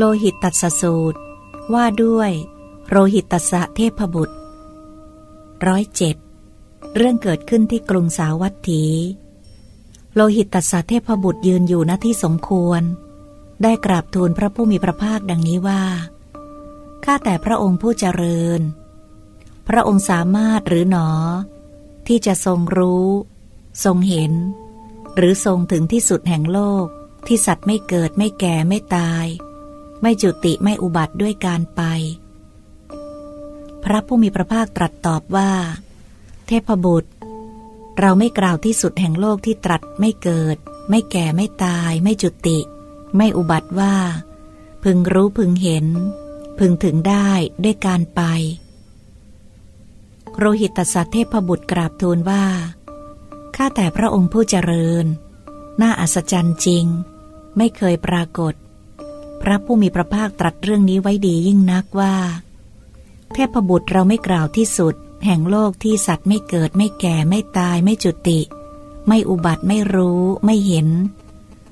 โลหิตตัสสูตร ว่าด้วยโรหิตตัสะเทพบุตรร้อยเจ็ดเรื่องเกิดขึ้นที่กรุงสาวัตถี โลหิตตัสสะเทพบุตรยืนอยู่ณที่สมควร ได้กราบทูลพระผู้มีพระภาคดังนี้ว่า ข้าแต่พระองค์ผู้เจริญ พระองค์สามารถหรือหนอ ที่จะทรงรู้ ทรงเห็น หรือทรงถึงที่สุดแห่งโลกที่สัตว์ไม่เกิดไม่แก่ไม่ตาย ไม่จุติไม่อุบัติด้วยการไป พระผู้มีพระภาคตรัสตอบว่า เทพบุตร เราไม่กล่าวที่สุดแห่งโลกที่ตรัสไม่เกิด ไม่แก่ไม่ตาย ไม่จุติ ไม่อุบัติว่า พึงรู้พึงเห็น พึงถึงได้ด้วยการไป โรหิตสัตเทพบุตรกราบทูลว่าข้าแต่พระองค์ผู้เจริญ น่าอัศจรรย์จริง ไม่เคยปรากฏ พระผู้มีพระภาคตรัสเรื่องนี้ไว้ดียิ่งนักว่า เทพบุตรเราไม่กล่าวที่สุด แห่งโลกที่สัตว์ไม่เกิดไม่แก่ไม่ตายไม่จุติ ไม่อุบัติไม่รู้ไม่เห็น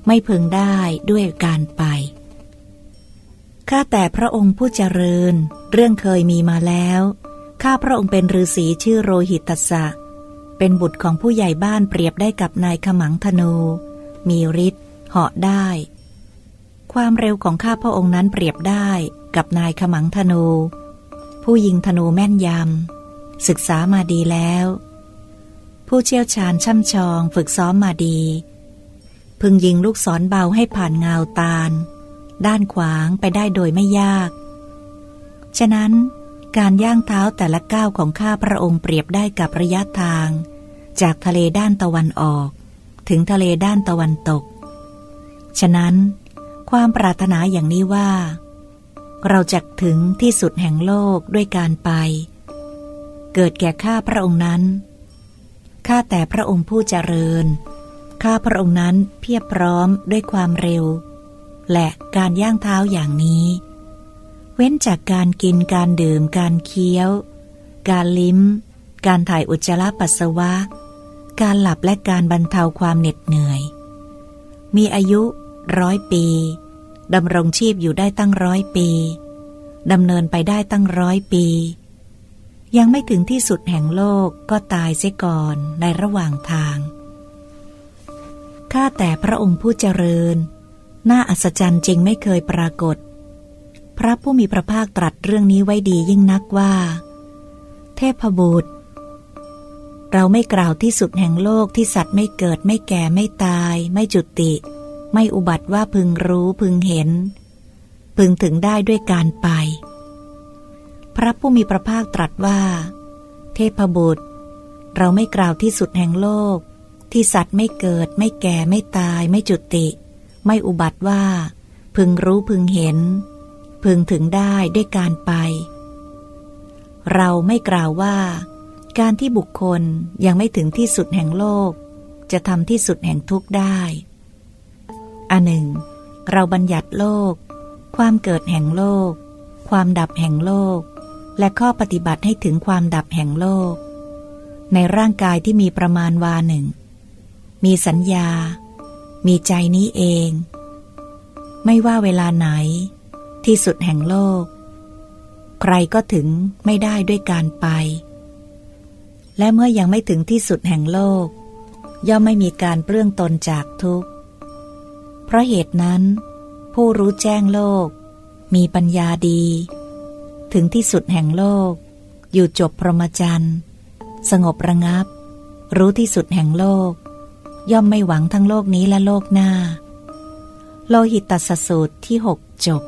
ไม่พึงได้ด้วยการไปข้าแต่พระองค์ผู้เจริญ เรื่องเคยมีมาแล้ว ข้าพระองค์เป็นฤาษีชื่อโรหิตตัสะ เป็นบุตรของผู้ใหญ่บ้านเปรียบได้กับนายขมังธนู มีฤทธิ์เหาะได้ ความเร็วของข้าพระองค์นั้นเปรียบได้กับนายขมังธนู ผู้ยิงธนูแม่นยำศึกษามาดีแล้ว ผู้เชี่ยวชาญช่ำชองฝึกซ้อมมาดี พึงยิงลูกศรเบาให้ผ่านเงาตาล ด้านขวางไปได้โดยไม่ยาก ฉะนั้นการย่างเท้าแต่ละก้าวของข้าพระองค์เปรียบได้กับระยะทาง จากทะเลด้านตะวันออก ถึงทะเลด้านตะวันตก ฉะนั้น ความปรารถนาอย่างนี้ว่า เราจะถึงที่สุดแห่งโลกด้วยการไป เกิดแก่ข้าพระองค์นั้น ข้าแต่พระองค์ผู้เจริญ ข้าพระองค์นั้นเพียบพร้อมด้วยความเร็ว และการย่างเท้าอย่างนี้ เว้นจากการกินการดื่มการเคี้ยว การลิ้ม การถ่ายอุจจาระปัสสาวะ การหลับและการบรรเทาความเหน็ดเหนื่อย มีอายุร้อยปี ดำรงชีพอยู่ได้ตั้งร้อยปีดำเนินไปได้ตั้งร้อยปี ยังไม่ถึงที่สุดแห่งโลกก็ตายเสียก่อนในระหว่างทางข้าแต่พระองค์ผู้เจริญ น่าอัศจรรย์จริงไม่เคยปรากฏ พระผู้มีพระภาคตรัสเรื่องนี้ไว้ดียิ่งนักว่า เทพบุตร เราไม่กล่าวที่สุดแห่งโลกที่สัตว์ไม่เกิดไม่แก่ไม่ตาย ไม่จุติ ไม่อุบัติว่าพึงรู้พึงเห็น พึงถึงได้ด้วยการไป พระผู้มีพระภาคตรัสว่า เทพบุตร เราไม่กล่าวที่สุดแห่งโลก ที่สัตว์ไม่เกิด ไม่แก่ไม่ตาย ไม่จุติ ไม่อุบัติว่า พึงรู้พึงเห็น พึงถึงได้ด้วยการไป เราไม่กล่าวว่า การที่บุคคลยังไม่ถึงที่สุดแห่งโลกจะทำที่สุดแห่งทุกข์ได้ อันหนึ่ง เราบัญญัติโลก ความเกิดแห่งโลก ความดับแห่งโลก และข้อปฏิบัติให้ถึงความดับแห่งโลก ในร่างกายที่มีประมาณวาหนึ่ง มีสัญญา มีใจนี้เอง ไม่ว่าเวลาไหน ที่สุดแห่งโลก ใครก็ถึงไม่ได้ด้วยการไป และเมื่อยังไม่ถึงที่สุดแห่งโลก ย่อมไม่มีการเปลื้องตนจากทุกข์ เพราะเหตุนั้น ผู้รู้แจ้งโลก มีปัญญาดี ถึงที่สุดแห่งโลก อยู่จบพรหมจรรย์สงบระงับ รู้ที่สุดแห่งโลก ย่อมไม่หวังทั้งโลกนี้และโลกหน้า โลหิตตัสสูตรที่หกจบ